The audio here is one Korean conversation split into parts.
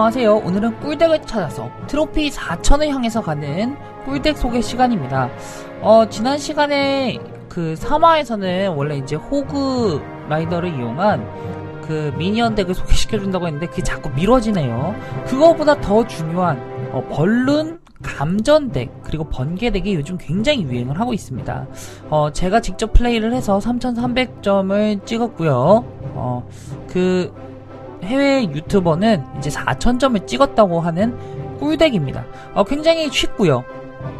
안녕하세요. 오늘은 꿀덱을 찾아서 트로피 4천을 향해서 가는 꿀덱 소개 시간입니다. 어, 지난 시간에 그 3화에서는 원래 이제 호그 라이더를 이용한 그 미니언 덱을 소개시켜준다고 했는데 그게 자꾸 미뤄지네요. 그거보다 더 중요한 어, 벌룬 감전 덱 그리고 번개 덱이 요즘 굉장히 유행을 하고 있습니다. 어, 제가 직접 플레이를 해서 3,300점을 찍었고요. 어, 그 해외 유튜버는 이제 4,000점을 찍었다고 하는 꿀덱입니다. 어, 굉장히 쉽고요.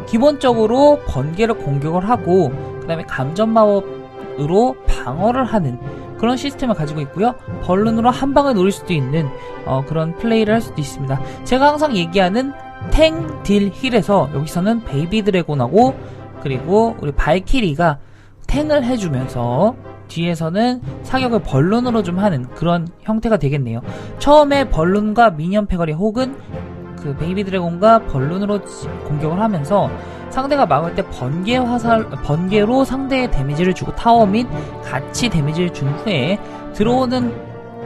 기본적으로 번개를 공격을 하고 그 다음에 감전 마법으로 방어를 하는 그런 시스템을 가지고 있고요. 벌룬으로 한 방을 노릴 수도 있는 어, 그런 플레이를 할 수도 있습니다. 제가 항상 얘기하는 탱, 딜, 힐에서 여기서는 베이비 드래곤하고 그리고 우리 발키리가 탱을 해주면서 뒤에서는 사격을 벌룬으로 좀 하는 그런 형태가 되겠네요. 처음에 벌룬과 미니언 패거리 혹은 그 베이비 드래곤과 벌룬으로 지- 공격을 하면서 상대가 막을 때 번개 화살 번개로 상대의 데미지를 주고 타워 및 같이 데미지를 준 후에 들어오는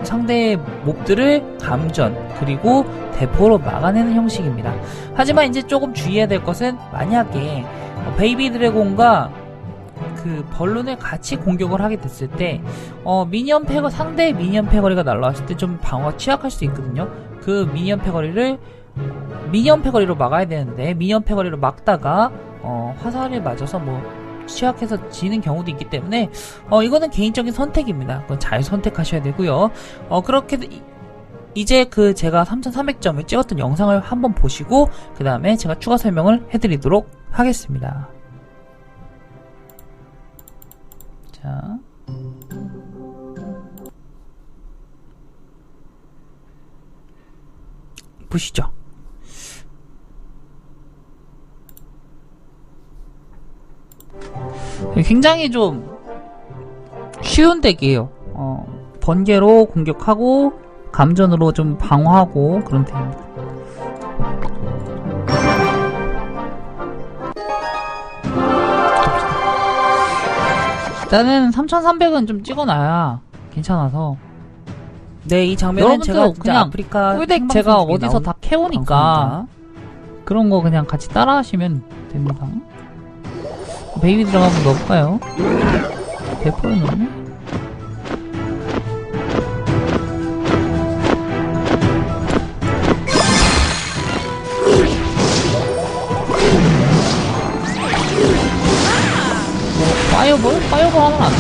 상대의 몹들을 감전 그리고 대포로 막아내는 형식입니다. 하지만 이제 조금 주의해야 될 것은 만약에 어, 베이비 드래곤과 그 벌룬을 같이 공격을 하게 됐을 때 어, 미니언 패거 상대의 미니언 패거리가 날라왔을 때 좀 방어가 취약할 수 있거든요. 그 미니언 패거리를 미니언 패거리로 막아야 되는데 미니언 패거리로 막다가 어, 화살을 맞아서 뭐 취약해서 지는 경우도 있기 때문에 어, 이거는 개인적인 선택입니다. 그건 잘 선택하셔야 되고요. 어, 그렇게 이- 이제 그 제가 3,300점을 찍었던 영상을 한번 보시고 그 다음에 제가 추가 설명을 해드리도록 하겠습니다. 자. 보시죠. 굉장히 좀 쉬운 덱이에요. 어, 번개로 공격하고 감전으로 좀 방어하고 그런 덱입니다. 일단은 3,300은 좀 찍어놔야 괜찮아서. 네, 이 장면은 제가 진짜 그냥 아프리카 꿀덱 생방송 제가 중에 어디서 나온 다 캐오니까 방송입니다. 그런 거 그냥 같이 따라 하시면 됩니다. 베이비 드럼 한번 넣어볼까요? 대포를 넣네? 파이어볼? 파이어볼 하면 안 돼.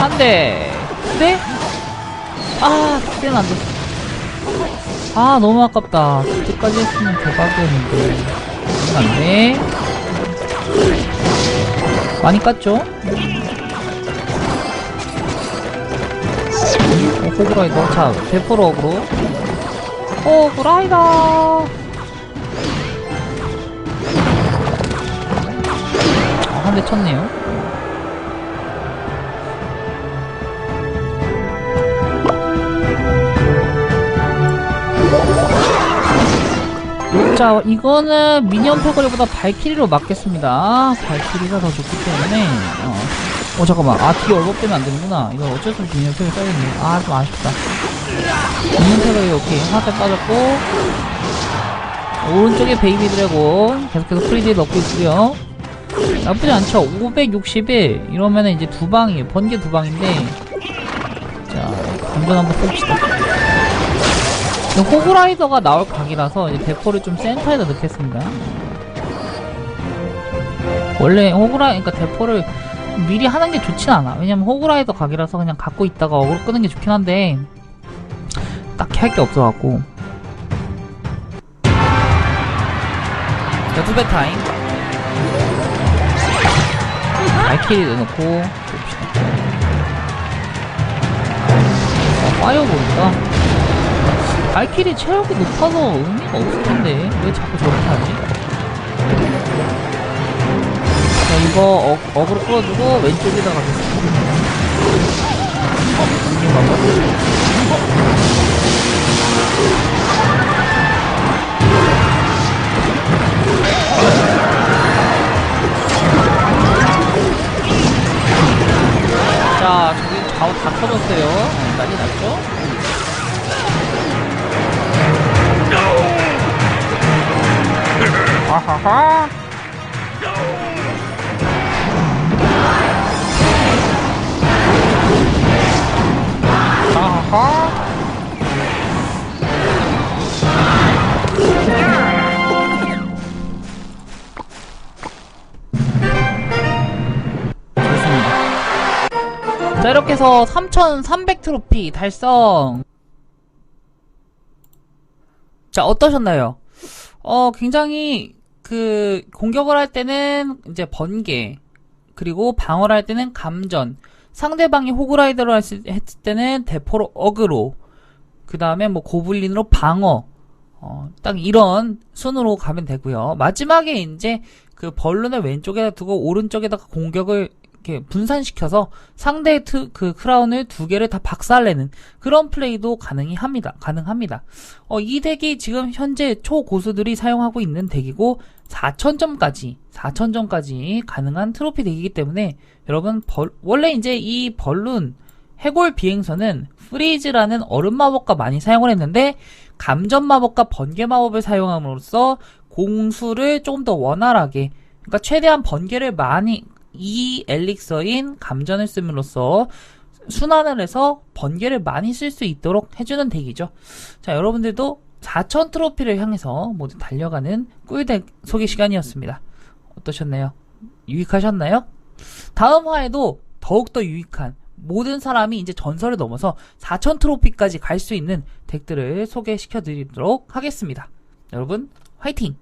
안 돼. 네? 아, 그때는 안 돼. 아, 너무 아깝다. 그때까지 했으면 대박이었는데. 안 돼. 많이 깠죠? 어, 호그라이더. 자, 대포로 어그로. 호그라이더. 대 쳤네요. 자, 이거는 미니언 패거리보다 발키리로 막겠습니다. 발키리가 더 좋기 때문에, 어. 어, 잠깐만. 아, 뒤에 얼버되면 안 되는구나. 이거 어쩔 수 없이 미니언 패거리 써야겠네. 아, 좀 아쉽다. 미니언 패거리, 오케이. 화살 빠졌고. 오른쪽에 베이비 드래곤. 계속해서 프리딜 넣고 있고요 나쁘지 않죠. 561. 이러면은 이제 두 방이에요. 번개 두 방인데. 자, 감전 한번 봅시다. 근데 호그라이더가 나올 각이라서 이제 대포를 좀 센터에다 넣겠습니다. 원래 호그라, 그러니까 대포를 미리 하는 게 좋진 않아. 왜냐면 호그라이더 각이라서 그냥 갖고 있다가 어그로 끄는 게 좋긴 한데 딱히 할 게 없어갖고. 자, 두배 타임. 발키리 넣어놓고 봅시다. 아, 파이어볼이다. 발키리 체력이 높아서 의미가 없을 텐데 왜 자꾸 저렇게 하지? 자 이거 어, 어그로 끌어주고 왼쪽에다 가겠습 아하하. 좋습니다. 자, 이렇게 해서 3,300 트로피 달성! 자, 어떠셨나요? 어, 굉장히, 그, 공격을 할 때는 이제 번개, 그리고 방어를 할 때는 감전, 상대방이 호그라이더를 했을, 했을 때는 대포로 어그로, 그 다음에 뭐 고블린으로 방어, 어, 딱 이런 순으로 가면 되고요. 마지막에 이제 그 벌룬을 왼쪽에다 두고 오른쪽에다가 공격을 이렇게 분산시켜서 상대의 트, 그 크라운을 두 개를 다 박살내는 그런 플레이도 가능이 합니다. 가능합니다. 어, 이 덱이 지금 현재 초고수들이 사용하고 있는 덱이고 4,000점까지 4,000점까지 가능한 트로피 덱이기 때문에 여러분 벌, 원래 이제 이 벌룬 해골 비행선은 프리즈라는 얼음 마법과 많이 사용을 했는데 감전 마법과 번개 마법을 사용함으로써 공수를 조금 더 원활하게 그러니까 최대한 번개를 많이 이 엘릭서인 감전을 씀으로써 순환을 해서 번개를 많이 쓸 수 있도록 해주는 덱이죠. 자, 여러분들도 4,000 트로피를 향해서 모두 달려가는 꿀덱 소개 시간이었습니다. 어떠셨나요? 유익하셨나요? 다음 화에도 더욱더 유익한 모든 사람이 이제 전설을 넘어서 4,000 트로피까지 갈 수 있는 덱들을 소개시켜 드리도록 하겠습니다. 여러분, 화이팅!